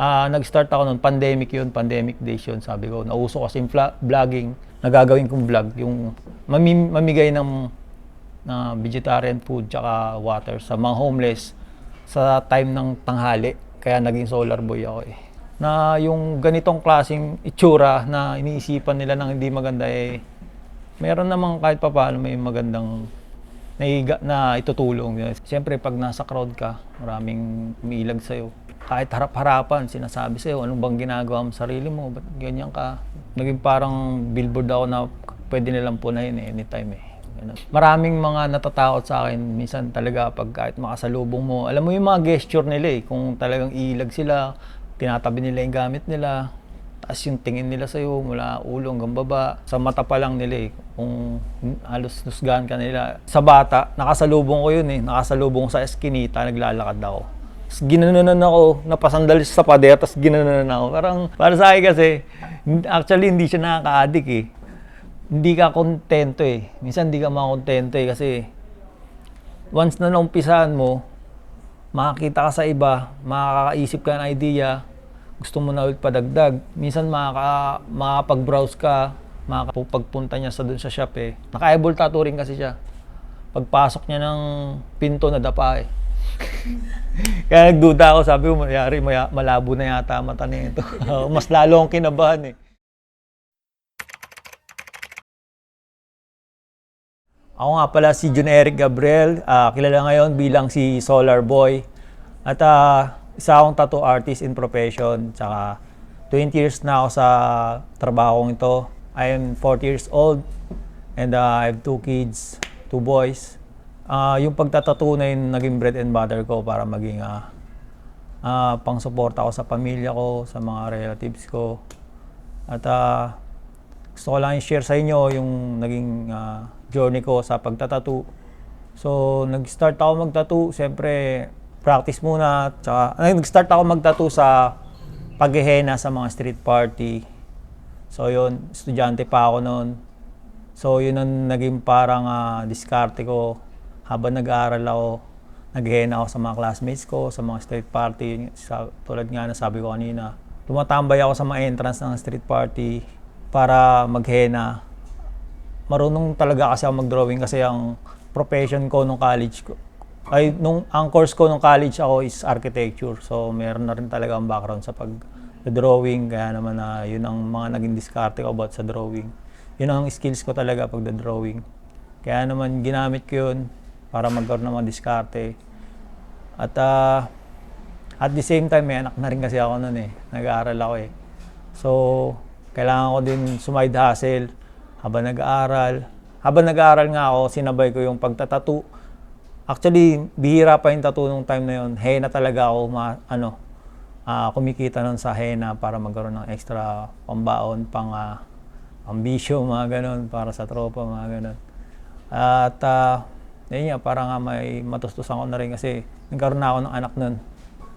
Ah, nag-start ako noon, pandemic yun, pandemic days yun, sabi ko. Nauso kasi yung vlogging, nagagawin kong vlog, yung mami- mamigay ng na vegetarian food tsaka water sa mga homeless sa time ng tanghali. Kaya naging solar boy ako eh. Na yung ganitong klaseng itsura na iniisipan nila ng hindi maganda eh, meron namang kahit pa paano may magandang naiga, na itutulong. Siyempre, pag nasa crowd ka, maraming umiilag sa'yo. Kahit harap-harapan, sinasabi sa'yo, anong bang ginagawa mo sa sarili mo? Ba't ganyan ka? Naging parang billboard ako na pwede nilang punahin eh, anytime eh. Maraming mga natatakot sa akin, minsan talaga pag kahit makasalubong mo, alam mo yung mga gesture nila eh, kung talagang iilag sila, tinatabi nila yung gamit nila, taas yung tingin nila sa'yo mula ulo hanggang baba. Sa mata pa lang nila eh. Kung halos nusgahan ka nila. Sa bata, nakasalubong ko yun eh. Nakasalubong sa eskinita, naglalakad ako. Tapos ginanunan ako, napasandal sa pader, tapos ginanunan ako. Parang, para sa akin kasi, actually hindi siya nakaka-addict eh. Hindi ka kontento eh. Minsan hindi ka makakontento eh kasi once na naumpisahan mo, makakita ka sa iba, makakaisip ka ng idea, gusto mo na ulit padagdag. Minsan makaka, makakapag-browse ka, makakapagpunta niya sa dun sa shop eh. Naka-eyeball tattoo rin kasi siya. Pagpasok niya ng pinto na dapa eh. Kaya nagduda ako, sabi ko, mayari, maya, malabo na yata mata nito. Mas lalo akong kinabahan eh. Ako nga pala si Jun Eric Gabriel, ah, kilala ngayon bilang si Solar Boy. At ah, isa akong tattoo artist in profession, tsaka 20 years na ako sa trabahong ito. I am 40 years old and ah, I have two kids, two boys. Ah, yung pagtatattoo na yung naging bread and butter ko para maging ah, ah, pang-suporta ako sa pamilya ko, sa mga relatives ko. At ah, gusto ko lang i-share sa inyo yung naging ah, journey ko sa pagtatattoo. So, nag-start ako magtattoo, siyempre practice muna. Tsaka, nag-start ako magtattoo sa paghihena sa mga street party. So, yun, estudyante pa ako noon. So, yun ang naging parang ah, diskarte ko habang nag-aaral ako. Naghihena ako sa mga classmates ko, sa mga street party. Sa, tulad nga na sabi ko kanina, tumatambay ako sa mga entrance ng street party para maghena marunong talaga kasi ako mag-drawing kasi ang profession ko nung college ko ay nung ang course ko nung college ako is architecture. So meron na rin talaga ang background sa pag drawing kaya naman na yun ang mga naging diskarte ko about sa drawing. Yun ang skills ko talaga pag drawing. Kaya naman ginamit ko yun para magkaroon ng mga diskarte. At ah, at the same time, may anak na rin kasi ako noon eh. Nag-aaral ako eh. So, kailangan ko din sumide hustle habang nag-aaral. Habang nag-aaral nga ako, sinabay ko yung pagtatattoo. Actually, bihira pa yung tattoo nung time na yun. Henna talaga ako, ma, ano, ah, kumikita nun sa henna para magkaroon ng extra pambaon, pang uh, ambisyo, mga ganun, para sa tropa, mga ganun. At, uh, yun nga, para nga may matustusan ko na rin kasi nagkaroon na ako ng anak nun.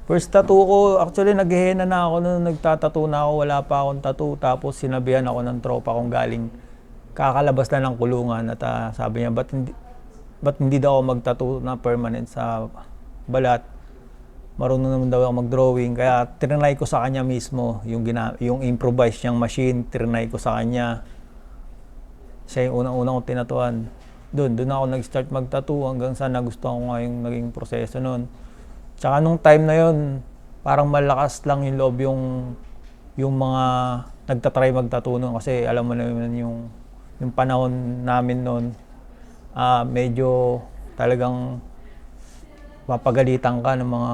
First tattoo ko, actually naghihena na ako nung nagtatattoo na ako, wala pa akong tattoo. Tapos sinabihan ako ng tropa kong galing kakalabas na ng kulungan at ah, sabi niya, ba't hindi, ba't hindi daw ako magtattoo na permanent sa balat? Marunong naman daw ako mag-drawing. Kaya trinay ko sa kanya mismo yung, gina, yung improvise niyang machine, trinay ko sa kanya. Siya yung unang-unang kong tinatuan. Doon, doon ako nag-start mag-tattoo hanggang sa nagustuhan ko nga yung naging proseso noon. Tsaka nung time na yon parang malakas lang yung loob yung yung mga nagtatry magtattoo noon kasi alam mo naman yung yung panahon namin noon ah medyo talagang papagalitan ka ng mga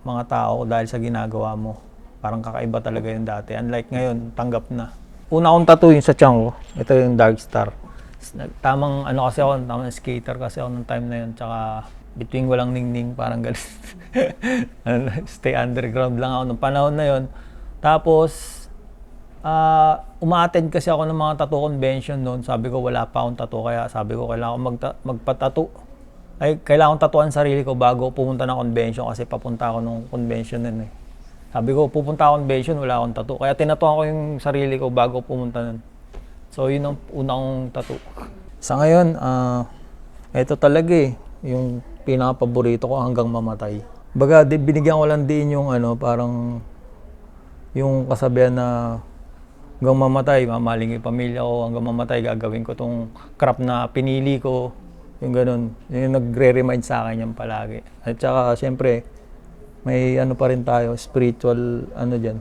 mga tao dahil sa ginagawa mo. Parang kakaiba talaga yung dati. Unlike ngayon, tanggap na. Una kong tattoo yung sa tiyan ko. Ito yung Dark Star. Tamang ano kasi ako, tamang skater kasi ako nung time na yun. Tsaka between walang ningning, parang galit. Ano, Stay underground lang ako nung panahon na yon. Tapos, Ah, uma-attend kasi ako ng mga tattoo convention noon. Sabi ko wala pa akong tattoo kaya sabi ko kailangan ko magta- magpa-tattoo. Ay kailangan kong tatuan sarili ko bago pumunta ng convention kasi papunta ako ng convention nun eh. Sabi ko pupunta ako convention wala akong tattoo. Kaya tinatuan ko yung sarili ko bago pumunta nun. So yun ang unang tattoo. Sa ngayon, ah ito talaga eh, yung pinaka-paborito ko hanggang mamatay. Baga, di, binigyan ko lang din yung ano, parang yung kasabihan na hanggang mamatay, mamaling yung pamilya ko, hanggang mamatay, gagawin ko tong crap na pinili ko. Yung ganun. Yung nagre-remind sa akin yan palagi. At saka, syempre, may ano pa rin tayo, spiritual, ano dyan.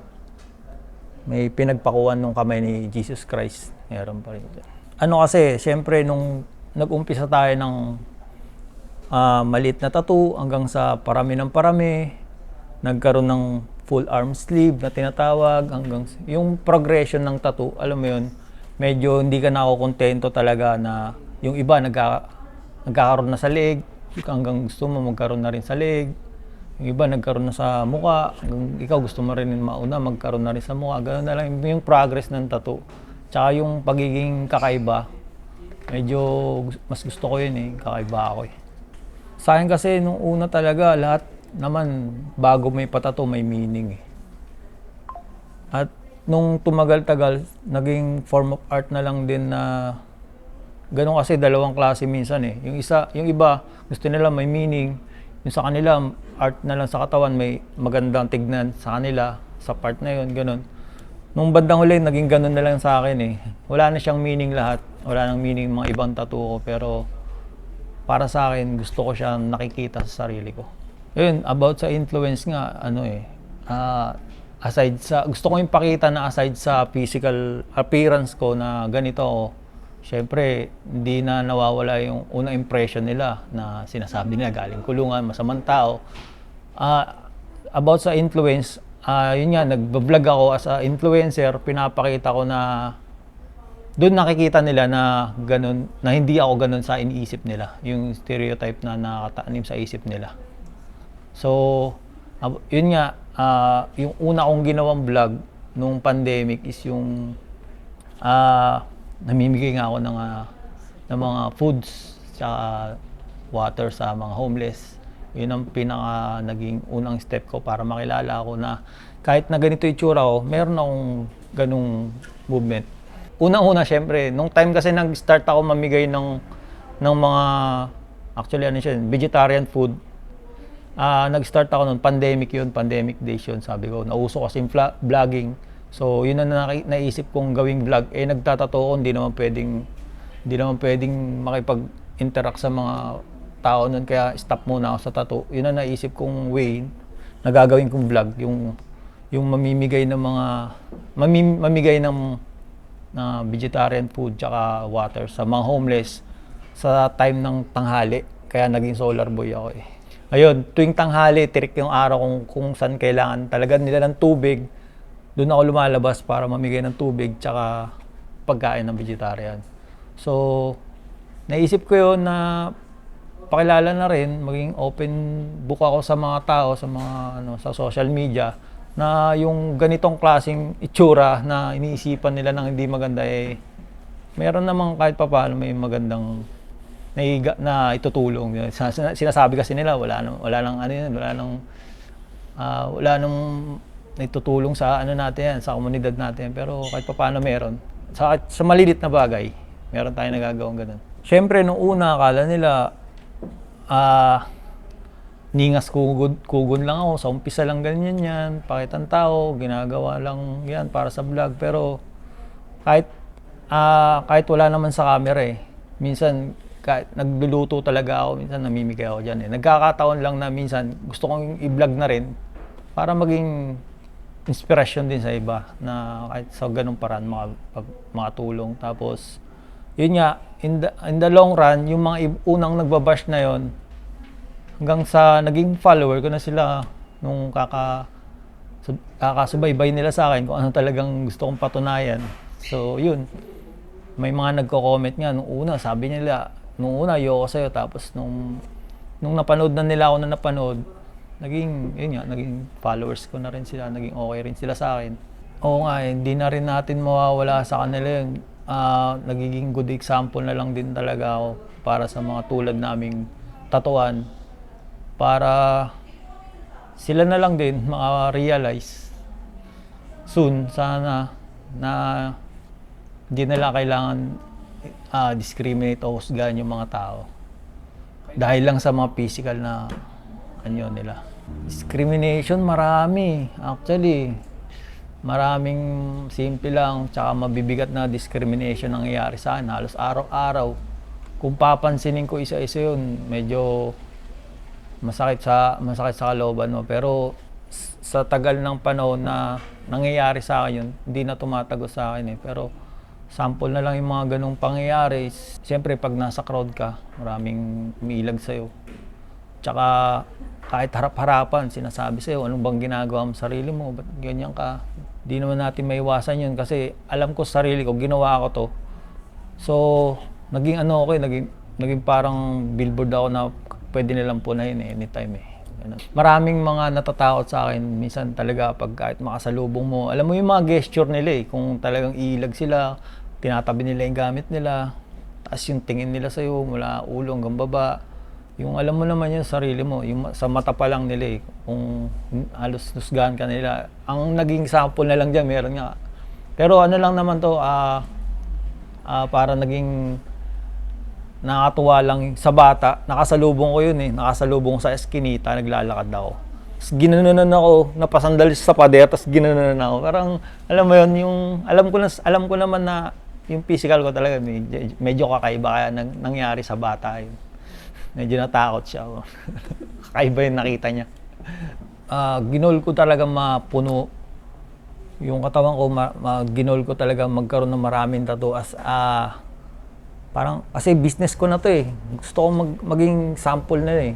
May pinagpakuan nung kamay ni Jesus Christ. Meron pa rin dyan. Ano kasi, syempre, nung nag-umpisa tayo ng ah, maliit na tattoo hanggang sa parami ng parami, nagkaroon ng full arm sleeve na tinatawag hanggang yung progression ng tattoo, alam mo yun, medyo hindi ka nakukontento talaga na yung iba nagka, nagkakaroon na sa leg, hanggang gusto mo magkaroon na rin sa leg. Yung iba nagkaroon na sa muka, hanggang ikaw gusto mo rin mauna magkaroon na rin sa muka. Ganun na lang yung progress ng tattoo. Tsaka yung pagiging kakaiba, medyo mas gusto ko yun eh, kakaiba ako eh. Sa akin kasi nung una talaga lahat naman bago may patato may meaning eh. At nung tumagal-tagal naging form of art na lang din na ganun kasi dalawang klase minsan eh. Yung isa, yung iba gusto nila may meaning, yung sa kanila art na lang sa katawan may magandang tignan sa kanila sa part na yun, ganun. Nung bandang huli, naging ganun na lang sa akin eh. Wala na siyang meaning lahat. Wala nang meaning mga ibang tattoo ko. Pero para sa akin, gusto ko siyang nakikita sa sarili ko. Yun, about sa influence nga, ano eh, ah, aside sa, gusto ko yung pakita na aside sa physical appearance ko na ganito ako, syempre, hindi na nawawala yung unang impression nila na sinasabi nila galing kulungan, masamang tao. Ah, about sa influence, ah, yun nga, nagbablog ako as a influencer, pinapakita ko na doon nakikita nila na ganun, na hindi ako ganun sa iniisip nila. Yung stereotype na nakataanim sa isip nila. So, yun nga, ah, yung una kong ginawang vlog nung pandemic is yung ah, namimigay nga ako ng, ah, ng mga foods tsaka water sa mga homeless. Yun ang pinaka naging unang step ko para makilala ako na kahit na ganito yung tsura ko, meron akong ganung movement. Unang-una, syempre, nung time kasi nag-start ako mamigay ng, ng mga, actually ano siya, vegetarian food, Ah, nag-start ako noon, pandemic yun, pandemic days yun, sabi ko. Nauso kasi yung vlogging. So, yun ang naki- naisip kong gawing vlog. Eh, nagtatato ko, hindi naman pwedeng, hindi naman pwedeng makipag-interact sa mga tao noon. Kaya stop muna ako sa tattoo. Yun ang naisip kong way na gagawin kong vlog. Yung, yung mamimigay ng mga, mamim, mamigay ng na vegetarian food tsaka water sa mga homeless sa time ng tanghali. Kaya naging solar boy ako eh. Ayun, tuwing tanghali, tirik yung araw kung, kung saan kailangan talaga nila ng tubig. Doon ako lumalabas para mamigay ng tubig tsaka pagkain ng vegetarian. So, naisip ko yun na pakilala na rin, maging open book ako sa mga tao, sa mga ano, sa social media na yung ganitong klaseng itsura na iniisipan nila ng hindi maganda eh meron namang kahit papaano may magandang naiga, na itutulong. Sa- sina- Sinasabi kasi nila wala nang wala nang ano yan, wala nang ah, wala nang naitutulong sa ano natin yan, sa komunidad natin. Pero kahit papaano meron. Sa, sa malilit na bagay, meron tayong nagagawang ganun. Siyempre, nung una, akala nila, ah, ningas kugun, kugun lang ako. Sa umpisa lang ganyan yan. Pakitang tao, ginagawa lang yan para sa vlog. Pero kahit ah kahit wala naman sa camera eh. Minsan kahit nagluluto talaga ako, minsan namimigay ako diyan eh. Nagkakataon lang na minsan gusto kong i-vlog na rin para maging inspiration din sa iba na kahit sa ganung paraan mga mga tulong. Tapos yun nga in the, in the long run yung mga unang nagbabash na yon hanggang sa naging follower ko na sila nung kaka sub- kakasubaybay nila sa akin kung ano talagang gusto kong patunayan. So, yun. May mga nagko-comment nga nung una, sabi nila, nung una ayoko sa'yo, tapos nung nung napanood na nila ako na napanood, naging, yun nga, naging followers ko na rin sila, naging okay rin sila sa akin. Oo nga, eh, hindi na rin natin mawawala sa kanila yun. Ah, nagiging good example na lang din talaga ako para sa mga tulad naming tatuan para sila na lang din maka-realize soon sana na hindi nila kailangan ah, discriminate o husgahan yung mga tao dahil lang sa mga physical na ano nila. Discrimination marami actually. Maraming simple lang tsaka mabibigat na discrimination nangyayari sa akin halos araw-araw. Kung papansinin ko isa-isa yun, medyo masakit sa masakit sa kalooban mo. Pero sa tagal ng panahon na nangyayari sa akin yun, hindi na tumatago sa akin eh. Pero sample na lang yung mga ganong pangyayari. Siyempre, pag nasa crowd ka, maraming umiilag sa'yo. Tsaka kahit harap-harapan, sinasabi sa'yo, anong bang ginagawa mo sa sarili mo? Ba't ganyan ka? Di naman natin maiwasan yun kasi alam ko sa sarili ko, ginawa ko to. So, naging ano ako eh, naging, naging parang billboard ako na pwede nilang punahin eh, anytime eh. Maraming mga natatakot sa akin, minsan talaga pag kahit makasalubong mo, alam mo yung mga gesture nila eh, kung talagang iilag sila, tinatabi nila yung gamit nila, tapos yung tingin nila sa'yo mula ulo hanggang baba, yung alam mo naman yung sarili mo, yung sa mata pa lang nila eh, kung halos nusgahan ka nila. Ang naging sample na lang dyan, meron nga. Pero ano lang naman to, ah, ah, para naging nakatuwa lang sa bata, nakasalubong ko yun eh, nakasalubong sa eskinita, naglalakad ako. Tapos ginanunan ako, napasandal sa pader, tapos ginanunan ako. Parang, alam mo yun, yung, alam ko, na, alam ko naman na yung physical ko talaga, medyo, medyo kakaiba kaya nang, nangyari sa bata yun. Medyo natakot siya. oh. kakaiba yung nakita niya. Ah, ginol ko talaga mapuno yung katawan ko, ma, ma- ginol ko talaga magkaroon ng maraming tattoo as ah, parang kasi business ko na to eh. Gusto ko mag, maging sample na eh.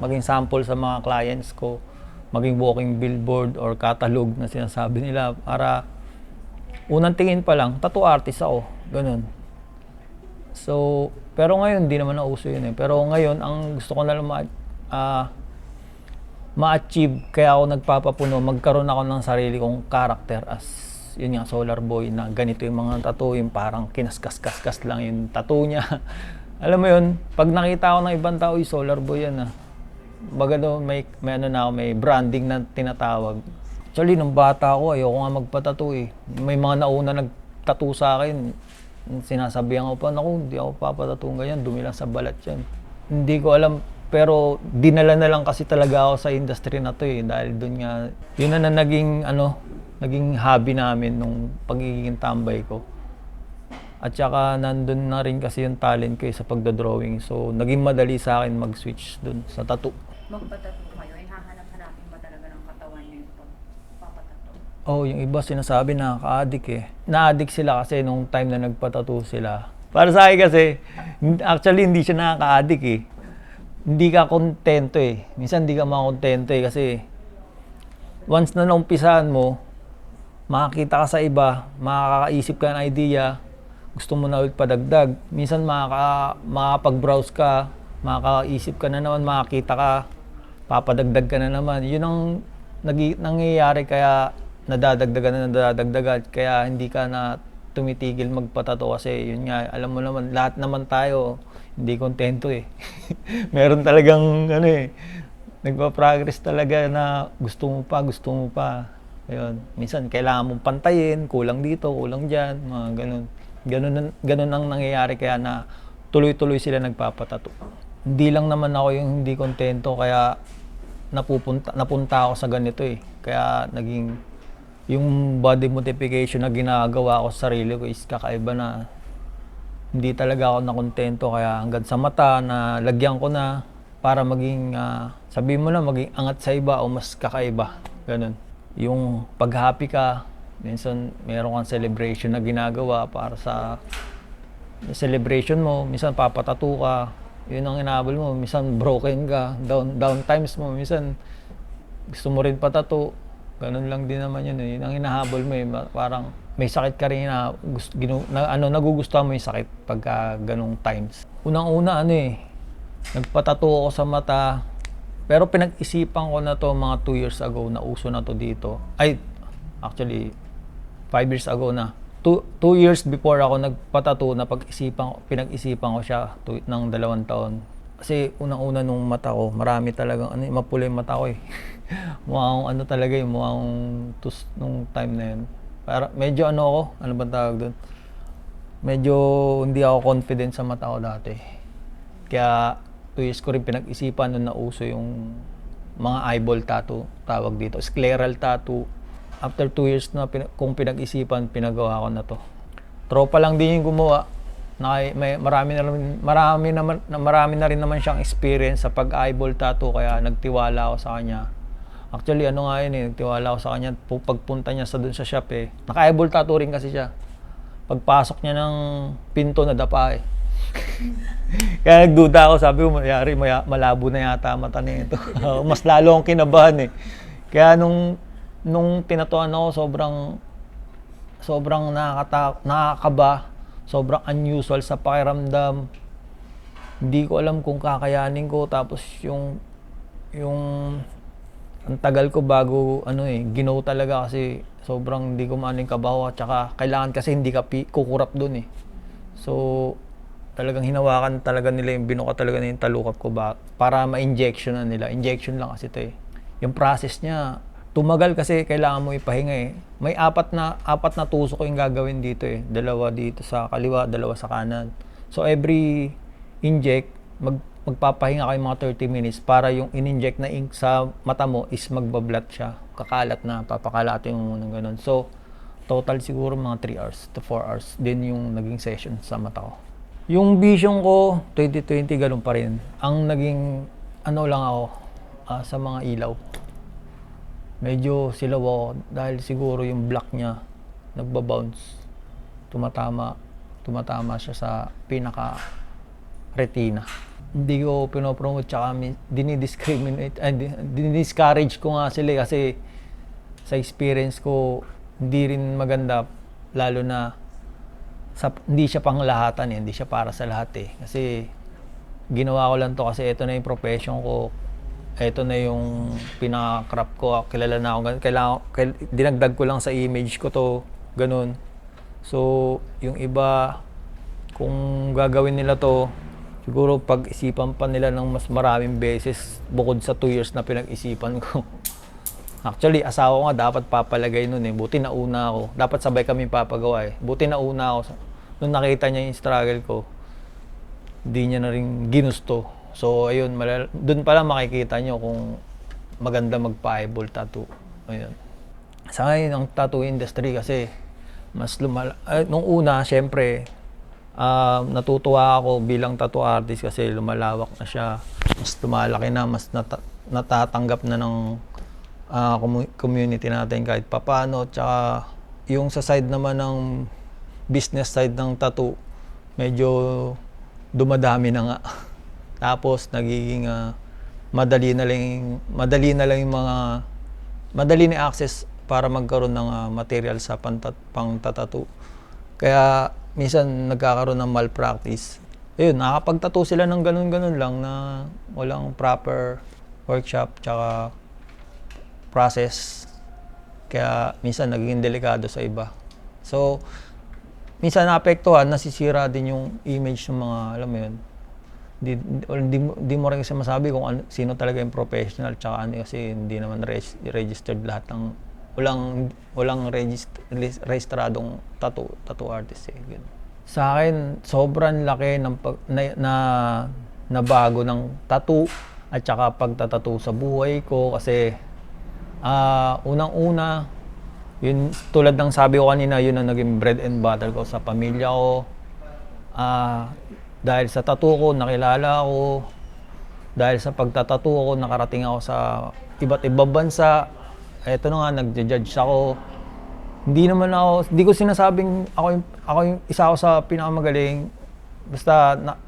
Maging sample sa mga clients ko. Maging walking billboard or catalog na sinasabi nila para unang tingin pa lang, tattoo artist ako. Ganun. So, pero ngayon, di naman nauso yun eh. Pero ngayon, ang gusto ko na lang ma- ah, ma-achieve, kaya ako nagpapapuno, magkaroon ako ng sarili kong character as yun nga, Solar Boy, na ganito yung mga tattoo, yung parang kinaskas-kaskas lang yung tattoo niya. Alam mo yun, pag nakita ako ng ibang tao, yung Solar Boy yan ah. Baga may, may ano na may branding na tinatawag. Actually, nung bata ako, ayoko nga magpatattoo eh. May mga nauna nagtattoo sa akin, sinasabihan ko pa, naku, hindi ako papatattoo ganyan, dumi sa balat yan. Hindi ko alam, pero dinala na lang kasi talaga ako sa industry na to eh, dahil doon nga, yun na, na naging, ano, naging hobby namin nung pagiging tambay ko. At saka nandun na rin kasi yung talent ko eh, sa pagdodrawing. So, naging madali sa akin mag-switch dun sa tattoo. magpatato kayo, ay hahanap-hanapin ba talaga ng katawan niyo yung pagpapatato? Oh, yung iba sinasabi nakaka-addict eh. Na-addict sila kasi nung time na nagpatato sila. Para sa akin kasi, actually hindi siya nakaka-addict eh. Hindi ka kontento eh. Minsan hindi ka makakontento eh kasi once na naumpisahan mo, makakita ka sa iba, makakaisip ka ng idea, gusto mo na ulit padagdag. Minsan makaka, makakapag-browse ka, makakaisip ka na naman, makakita ka, papadagdag ka na naman. Yun ang nangyayari kaya nadadagdagan na nadadagdagan. Kaya hindi ka na tumitigil magpatato kasi yun nga, alam mo naman, lahat naman tayo hindi kontento eh. Meron talagang ano eh, nagpa-progress talaga na gusto mo pa, gusto mo pa. Ayun. Minsan kailangan mong pantayin, kulang dito, kulang diyan, mga ganun. Ganun, ganun ang nangyayari kaya na tuloy-tuloy sila nagpapatato. Hindi lang naman ako yung hindi kontento kaya napupunta napunta ako sa ganito eh. Kaya naging yung body modification na ginagawa ko sa sarili ko is kakaiba na. Hindi talaga ako nakontento kaya hanggang sa mata na lagyan ko na para maging ah, sabihin mo na maging angat sa iba o mas kakaiba. Ganun. Yung pag happy ka minsan meron kang celebration na ginagawa para sa celebration mo. Minsan papatato ka. Yun ang inaabol mo. Minsan broken ka. Down down times mo. Minsan gusto mo rin patato ganun lang din naman yun eh. yun ang hinahabol mo eh parang may sakit ka rin na, gusto, ginu, na ano nagugustuhan mo yung sakit pagka ganung times. Unang-una ano eh nagpatato ako sa mata. Pero pinag-isipan ko na to mga 2 years ago na uso na to dito. Ay actually 5 years ago na. 2 years before ako nagpatato na pag-isipan pinag-isipan ko siya to, ng dalawang taon. Kasi unang-una nung mata ko marami talagang ano eh, mapula mata ko eh mukhang ano talaga yung mukhang tus nung time na yun para medyo ano ako ano bang tawag doon medyo hindi ako confident sa mata ko dati kaya 2 years ko rin pinag-isipan nung nauso yung mga eyeball tattoo, tawag dito. Scleral tattoo. after two years na pin- kung pinag-isipan, pinagawa ko na to. Tropa lang din yung gumawa. Na, may, marami na rin, marami na marami na rin naman siyang experience sa pag-eyeball tattoo kaya nagtiwala ako sa kanya. Actually, ano nga yun eh, nagtiwala ako sa kanya pu- pagpunta niya sa dun sa shop eh. Naka-eyeball tattoo rin kasi siya. Pagpasok niya ng pinto na dapa eh. Kaya nagduda ako, sabi ko, mayari, maya, malabo na yata mata nito. Mas lalo akong kinabahan eh. Kaya nung, nung tinatuan ako, sobrang, sobrang nakakata, nakakaba, sobrang unusual sa pakiramdam. Hindi ko alam kung kakayanin ko, tapos yung, yung, ang tagal ko bago, ano eh, ginaw talaga kasi sobrang hindi ko maaning kabaho, at saka kailangan kasi hindi ka pi- kukurap dun eh. So, talagang hinawakan talaga nila yung binuka talaga nila yung talukap ko ba para ma-injection na nila. Injection lang kasi ito eh. Yung process niya, tumagal kasi kailangan mo ipahinga eh. May apat na apat na tusok yung gagawin dito eh. Dalawa dito sa kaliwa, dalawa sa kanan. So every inject, mag, magpapahinga kayo mga 30 minutes para yung in-inject na ink sa mata mo is magbablat siya. Kakalat na, papakalatin mo ng ganun. So, total siguro mga 3 hours to 4 hours din yung naging session sa mata ko. Yung vision ko, 2020, ganun pa rin. Ang naging, ano lang ako, ah, sa mga ilaw. Medyo silaw ako dahil siguro yung black niya, nagbabounce. Tumatama, tumatama siya sa pinaka retina. Hindi ko pinopromote tsaka mi- dinidiscriminate, ay, di- dinidiscourage ko nga sila eh, kasi sa experience ko, hindi rin maganda lalo na sa, hindi siya pang lahatan eh, hindi siya para sa lahat eh. Kasi ginawa ko lang to kasi ito na yung profession ko. Ito na yung pinaka-crap ko. Kilala na ako. gan- Kailangan, kail, dinagdag ko lang sa image ko to. Ganun. So, yung iba, kung gagawin nila to, siguro pag-isipan pa nila ng mas maraming beses bukod sa 2 years na pinag-isipan ko. Actually, asawa ko nga dapat papalagay nun eh. Buti nauna ako. Dapat sabay kami papagawa eh. Buti nauna ako. Nung nakita niya yung struggle ko, hindi niya na rin ginusto. So, ayun, malal- dun pala makikita niyo kung maganda magpa-eyeball tattoo. Ayun. Sa ngayon, ang tattoo industry kasi mas lumala... eh, nung una, syempre, ah, natutuwa ako bilang tattoo artist kasi lumalawak na siya. Mas lumalaki na, mas nata- natatanggap na ng commu- community natin kahit papano. Tsaka yung sa side naman ng business side ng tattoo, medyo dumadami na nga. Tapos nagiging ah, madali na lang madali na lang yung mga madali na access para magkaroon ng ah, material sa pantat, pang tattoo. Kaya minsan nagkakaroon ng malpractice. Ayun, nakakapagtattoo sila ng ganun-ganun lang na walang proper workshop tsaka process. Kaya minsan naging delikado sa iba. So, minsan naapektuhan, nasisira din yung image ng mga, alam mo yun, di, di, di mo rin kasi masabi kung ano, sino talaga yung professional tsaka ano kasi hindi naman res- registered lahat ng walang walang regist, rehistradong tattoo tattoo artist eh. Ganun. Sa akin, sobrang laki ng pag, na, na, na bago ng tattoo at saka pagtatattoo sa buhay ko kasi ah unang-una yun tulad ng sabi ko kanina yun ang naging bread and butter ko sa pamilya ko Ah, dahil sa tattoo ko, nakilala ako. Dahil sa pagtatattoo ko, nakarating ako sa iba't ibang bansa. Eto na nga, nagja-judge ako. Hindi naman ako, hindi ko sinasabing ako yung, ako yung isa ako sa pinakamagaling. Basta, na,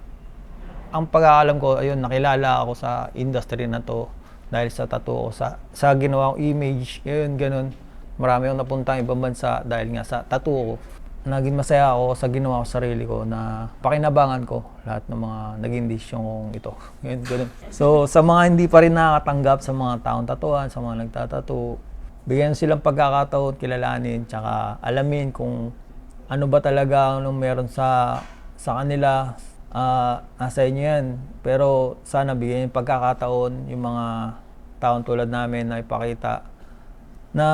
ang pag-aalam ko, ayun, nakilala ako sa industry na to dahil sa tattoo ko, sa, sa ginawa kong image, yun, ganun. Marami akong napuntang ibang bansa dahil nga sa tattoo ko. Naging masaya ako sa ginawa ko sa sarili ko na pakinabangan ko lahat ng mga naging desisyon kong ito. Ganun. So, sa mga hindi pa rin nakakatanggap sa mga taong tatuan, sa mga nagtatato, bigyan silang pagkakataon, kilalanin, tsaka alamin kung ano ba talaga ang meron sa sa kanila ah nasa inyo yan pero sana bigyan yung pagkakataon yung mga taong tulad namin na ipakita na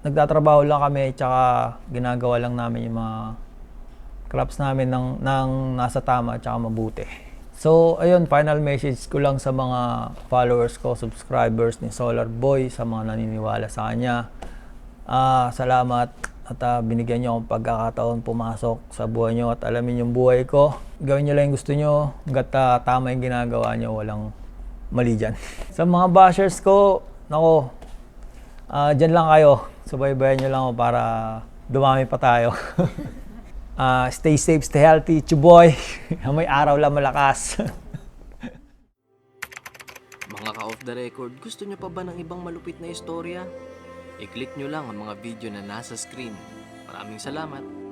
nagtatrabaho lang kami tsaka ginagawa lang namin yung mga crops namin ng, ng nasa tama tsaka mabuti. So, ayun, final message ko lang sa mga followers ko, subscribers ni Solar Boy, sa mga naniniwala sa kanya. Ah, salamat at ah, binigyan niyo akong pagkakataon pumasok sa buhay niyo at alamin yung buhay ko. Gawin niyo lang yung gusto niyo. Hanggat ah, tama yung ginagawa niyo, walang mali dyan. sa mga bashers ko, nako, ah dyan lang kayo. Subaybayan niyo lang ako para dumami pa tayo. Ah, stay safe, stay healthy, chuboy. May araw lang malakas. Mga ka-off the record, gusto nyo pa ba ng ibang malupit na istorya? I-click nyo lang ang mga video na nasa screen. Maraming salamat!